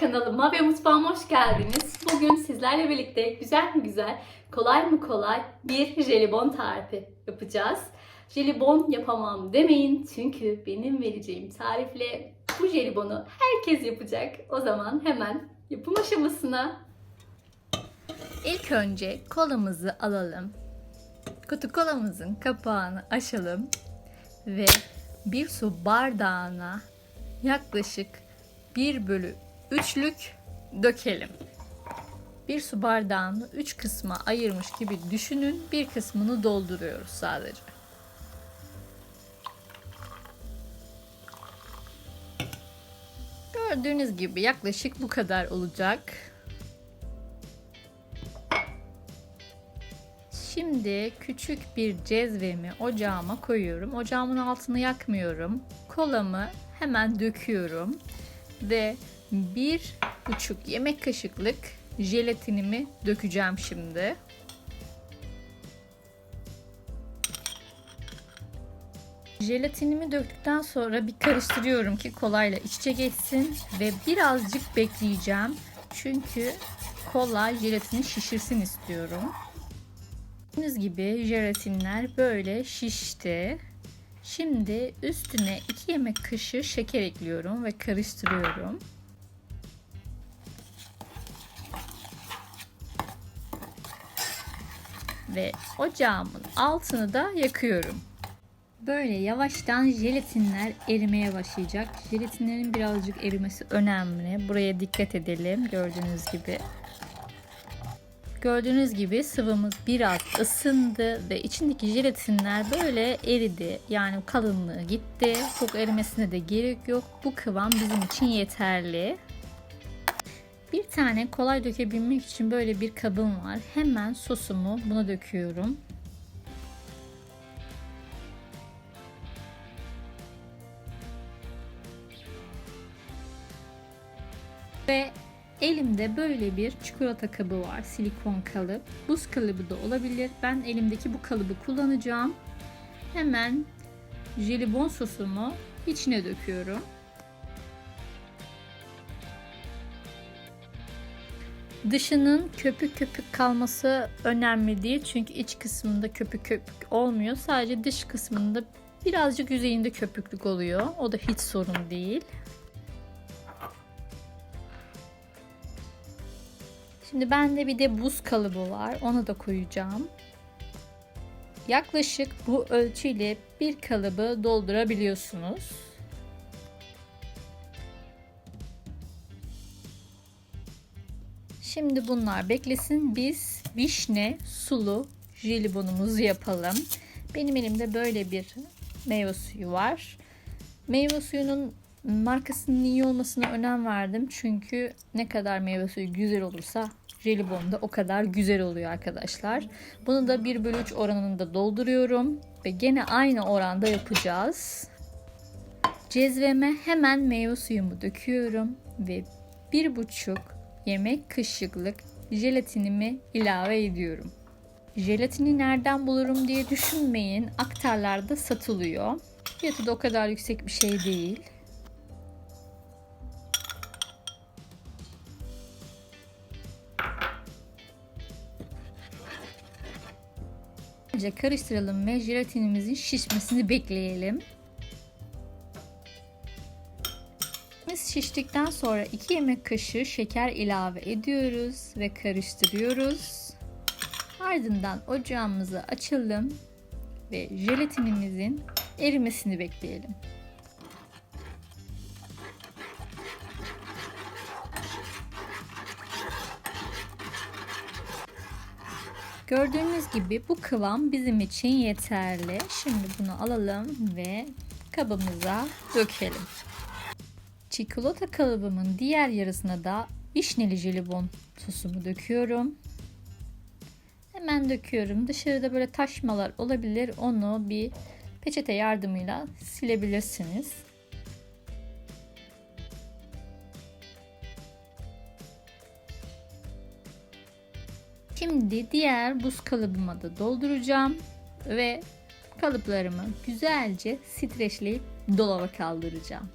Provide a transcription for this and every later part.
Kanalıma ve mutfağıma hoş geldiniz. Bugün sizlerle birlikte güzel mi güzel, kolay mı kolay bir jelibon tarifi yapacağız. Jelibon yapamam demeyin çünkü benim vereceğim tarifle bu jelibonu herkes yapacak. O zaman hemen yapım aşamasına. İlk önce kolamızı alalım. Kutu kolamızın kapağını açalım ve bir su bardağına yaklaşık 1 bölü 3'lük dökelim. Bir su bardağını 3 kısma ayırmış gibi düşünün. Bir kısmını dolduruyoruz sadece. Gördüğünüz gibi yaklaşık bu kadar olacak. Şimdi küçük bir cezvemi ocağıma koyuyorum. Ocağımın altını yakmıyorum. Kolamı hemen döküyorum ve bir buçuk yemek kaşıklık jelatinimi dökeceğim şimdi. Jelatinimi döktükten sonra bir karıştırıyorum ki kolayla iç içe geçsin ve birazcık bekleyeceğim. Çünkü kola jelatini şişirsin istiyorum. Gördüğünüz gibi jelatinler böyle şişti. Şimdi üstüne 2 yemek kaşığı şeker ekliyorum ve karıştırıyorum. Ve ocağımın altını da yakıyorum. Böyle yavaştan jelatinler erimeye başlayacak. Jelatinlerin birazcık erimesi önemli. Buraya dikkat edelim gördüğünüz gibi. Gördüğünüz gibi sıvımız biraz ısındı ve içindeki jelatinler böyle eridi. Yani kalınlığı gitti. Çok erimesine de gerek yok. Bu kıvam bizim için yeterli. Bir tane kolay dökebilmek için böyle bir kabım var. Hemen sosumu buna döküyorum. Elimde böyle bir çikolata kabı var. Silikon kalıp. Buz kalıbı da olabilir. Ben elimdeki bu kalıbı kullanacağım. Hemen jelibon sosumu içine döküyorum. Dışının köpük köpük kalması önemli değil. Çünkü iç kısmında köpük köpük olmuyor. Sadece dış kısmında birazcık yüzeyinde köpüklük oluyor. O da hiç sorun değil. Şimdi bende bir de buz kalıbı var. Onu da koyacağım. Yaklaşık bu ölçüyle bir kalıbı doldurabiliyorsunuz. Şimdi bunlar beklesin. Biz vişne sulu jelibonumuzu yapalım. Benim elimde böyle bir meyve suyu var. Meyve suyunun markasının iyi olmasına önem verdim. Çünkü ne kadar meyve suyu güzel olursa jelibon da o kadar güzel oluyor arkadaşlar. Bunu da 1 bölü 3 oranında dolduruyorum. Ve gene aynı oranda yapacağız. Cezveme hemen meyve suyumu döküyorum. Ve 1,5 yemek kaşıklık jelatinimi ilave ediyorum. Jelatini nereden bulurum diye düşünmeyin. Aktarlarda satılıyor. Fiyatı da o kadar yüksek bir şey değil. Önce karıştıralım ve jelatinimizin şişmesini bekleyelim. Biz şiştikten sonra 2 yemek kaşığı şeker ilave ediyoruz ve karıştırıyoruz. Ardından ocağımızı açalım ve jelatinimizin erimesini bekleyelim. Gördüğünüz gibi bu kıvam bizim için yeterli. Şimdi bunu alalım ve kabımıza dökelim. Çikolata kalıbımın diğer yarısına da vişneli jelibon sosumu döküyorum. Hemen döküyorum. Dışarıda böyle taşmalar olabilir. Onu bir peçete yardımıyla silebilirsiniz. Şimdi diğer buz kalıbıma da dolduracağım ve kalıplarımı güzelce streçleyip dolaba kaldıracağım.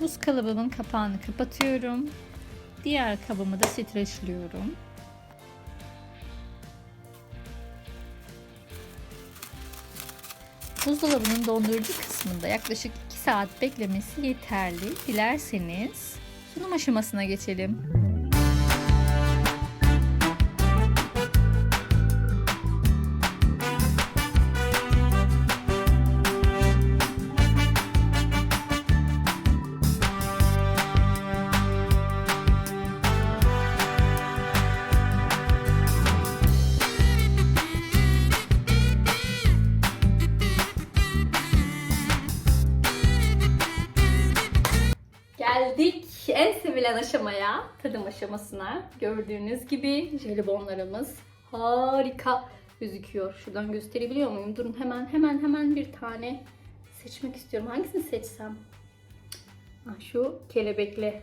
Buz kalıbımın kapağını kapatıyorum. Diğer kabımı da streçliyorum. Buzdolabının dondurucu kısmında yaklaşık 2 saat beklemesi yeterli. Dilerseniz sunum aşamasına geçelim. Geldik en sevilen aşamaya, tadım aşamasına. Gördüğünüz gibi jelibonlarımız harika gözüküyor. Şuradan gösterebiliyor muyum? Durun hemen hemen hemen bir tane seçmek istiyorum. Hangisini seçsem? Ah, şu kelebekli.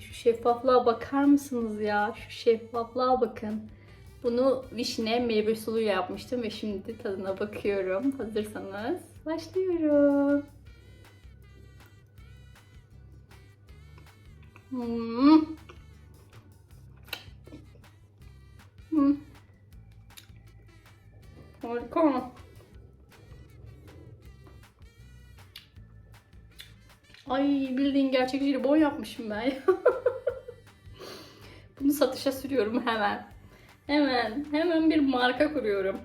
Şu şeffaflığa bakar mısınız ya? Şu şeffaflığa bakın. Bunu vişne meyve suluyu yapmıştım ve şimdi tadına bakıyorum. Hazırsanız başlıyorum. Hmm. Hmm. Harika. Ay bildiğin gerçek jelibon yapmışım ben. Bunu satışa sürüyorum hemen. Hemen, hemen bir marka kuruyorum.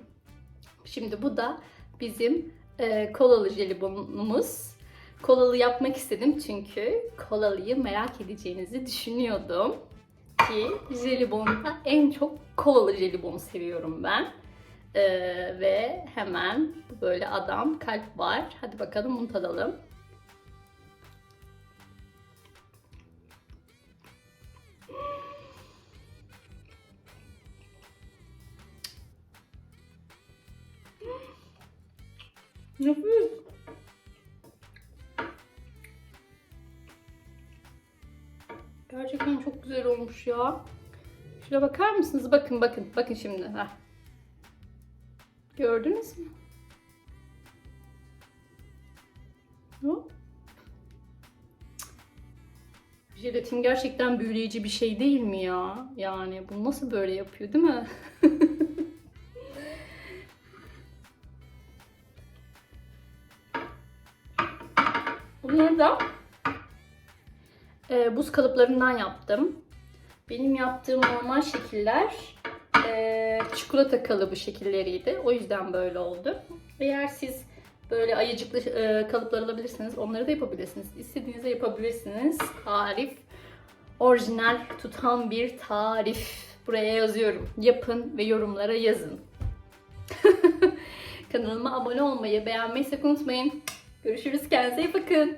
Şimdi bu da bizim e, kolalı jelibonumuz. Kolalı yapmak istedim çünkü kolalıyı merak edeceğinizi düşünüyordum. Ki jelibonda en çok kolalı jelibonu seviyorum ben. Ee, ve hemen böyle adam kalp var. Hadi bakalım bunu tadalım. Nefis. Güzel olmuş ya. Şuna bakar mısınız? Bakın bakın. Bakın şimdi. Heh. Gördünüz mü? Hop. Jelatin gerçekten büyüleyici bir şey değil mi ya? Yani bunu nasıl böyle yapıyor değil mi? Bunları da e, buz kalıplarından yaptım. Benim yaptığım normal şekiller e, çikolata kalıbı şekilleriydi. O yüzden böyle oldu. Eğer siz böyle ayıcıklı e, kalıplar alabilirseniz onları da yapabilirsiniz. İstediğinizde yapabilirsiniz. Tarif orijinal tutan bir tarif. Buraya yazıyorum. Yapın ve yorumlara yazın. Kanalıma abone olmayı, beğenmeyi sakın unutmayın. Görüşürüz. Kendinize iyi bakın.